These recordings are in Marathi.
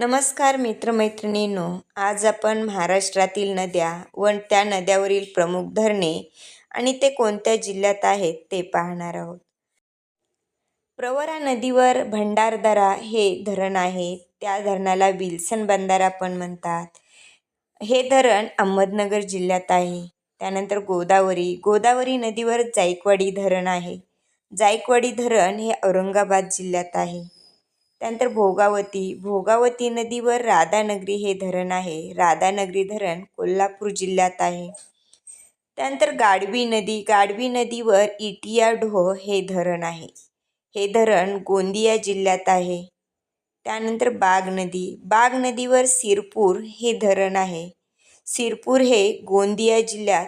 नमस्कार मित्रमैत्रिणींनो आज आपण महाराष्ट्रातील नद्या व त्या नद्यावरील प्रमुख धरणे आणि ते कोणत्या जिल्ह्यात आहेत ते पाहणार आहोत. प्रवरा नदीवर भंडारदरा हे धरण आहे. त्या धरणाला विल्सन बंधारा पण म्हणतात. हे धरण अहमदनगर जिल्ह्यात आहे. त्यानंतर गोदावरी गोदावरी नदीवर जायकवाडी धरण आहे. जायकवाडी धरण हे औरंगाबाद जिल्ह्यात आहे. त्यानंतर भोगावती. भोगावती नदीवर राधानगरी हे धरण आहे. राधानगरी धरण कोल्हापूर जिल्ह्यात आहे. त्यानंतर गाडवी नदी. गाडवी नदीवर इटिया ढोह हे धरण आहे. हे धरण गोंदिया जिल्ह्यात आहे. त्यानंतर बाग नदी. बाग नदीवर सिरपूर हे धरण आहे. सिरपूर हे गोंदिया जिल्ह्यात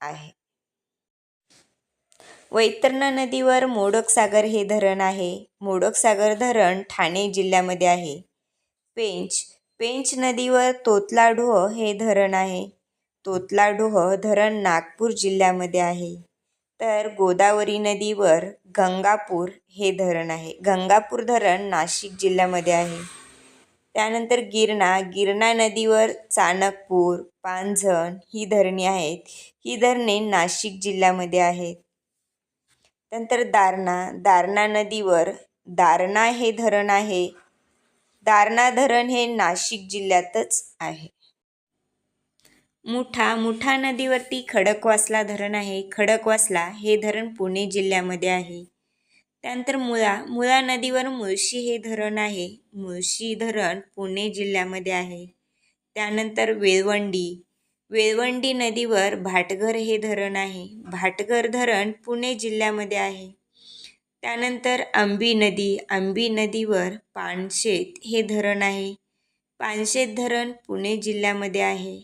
आहे. वैतरणा नदीवर मोडकसागर हे धरण आहे. मोडकसागर धरण ठाणे जिल्ह्यामध्ये आहे. पेंच पेंच नदीवर तोतलाडोह हे धरण आहे. तोतलाडोह धरण नागपूर जिल्ह्यामध्ये आहे. तर गोदावरी नदीवर गंगापूर हे धरण आहे. गंगापूर धरण नाशिक जिल्ह्यामध्ये आहे. त्यानंतर गिरणा गिरणा नदीवर चाणकपूर पांझण ही धरणे आहेत. ही धरणे नाशिक जिल्ह्यामध्ये आहेत. त्यानंतर दारणा दारणा नदीवर. दारणा हे धरण आहे. दारणा धरण हे नाशिक जिल्ह्यातच आहे. मुठा मुठा नदीवरती खडकवासला धरण आहे. खडकवासला हे धरण पुणे जिल्ह्यामध्ये आहे. त्यानंतर मुळा मुळा नदीवर मुळशी हे धरण आहे. मुळशी धरण पुणे जिल्ह्यामध्ये आहे. त्यानंतर वेळवंडी वेळवंडी नदीवर भाटघर हे धरण आहे. भाटघर धरण पुणे जिल्ह्यामध्ये आहे. त्यानंतर आंबी नदी आंबी नदीवर पानशेत हे धरण आहे. पानशेत धरण पुणे जिल्ह्यामध्ये आहे.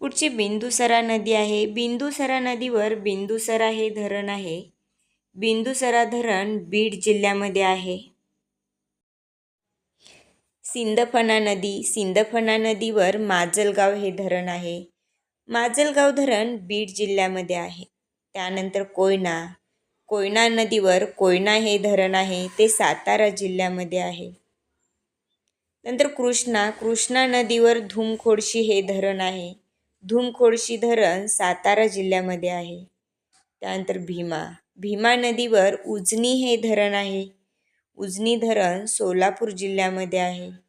पुढची बिंदुसरा नदी आहे. बिंदुसरा नदीवर बिंदुसरा हे धरण आहे. बिंदुसरा धरण बीड जिल्ह्यामध्ये आहे. सिंदफणा नदी. सिंदफणा नदीवर माजलगाव हे धरण आहे. माजलगाव धरण बीड जिल्ह्यामध्ये आहे. त्यानंतर कोयना. कोयना नदीवर कोयना हे धरण आहे. ते सातारा जिल्ह्यामध्ये आहे. नंतर कृष्णा. कृष्णा नदीवर धुमखोडशी हे धरण आहे. धुमखोडशी धरण सातारा जिल्ह्यामध्ये आहे. त्यानंतर भीमा. भीमा नदीवर उजनी हे धरण आहे. उजनी धरण सोलापूर जिल्ह्यामध्ये आहे.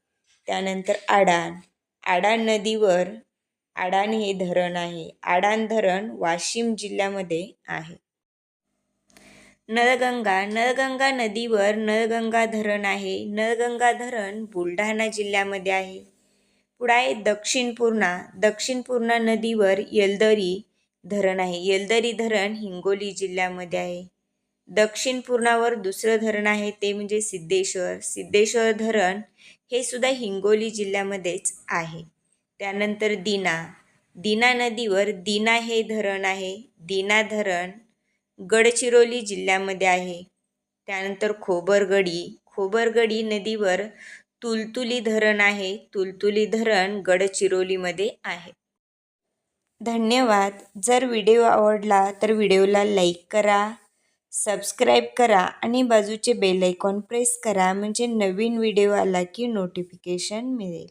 त्यानंतर आडान आडान नदीवर आडान हे धरण आहे. आडान धरण वाशिम जिल्ह्यामध्ये आहे. नळगंगा. नळगंगा नदीवर नळगंगा धरण आहे. नळगंगा धरण बुलढाणा जिल्ह्यामध्ये आहे. पुढे आहे दक्षिण पूर्णा. दक्षिण पूर्णा नदीवर येलदरी धरण आहे. येलदरी धरण हिंगोली जिल्ह्यामध्ये आहे. दक्षिण पूर्णावर दुसरं धरण आहे ते म्हणजे सिद्धेश्वर. सिद्धेश्वर धरण हे सुद्धा हिंगोली जिल्ह्यामध्येच आहे. त्यानंतर दिना. दिना नदीवर दिना हे धरण आहे. दिना धरण गडचिरोली जिल्ह्यामध्ये आहे. त्यानंतर खोबरगडी. खोबरगडी नदीवर तुलतुली धरण आहे. तुलतुली धरण गडचिरोलीमध्ये आहे. धन्यवाद. जर व्हिडिओ आवडला तर व्हिडिओला लाईक करा. सबस्क्राईब करा आणि बाजूचे बेल आयकॉन प्रेस करा म्हणजे नवीन व्हिडिओ आला की नोटिफिकेशन मिळेल.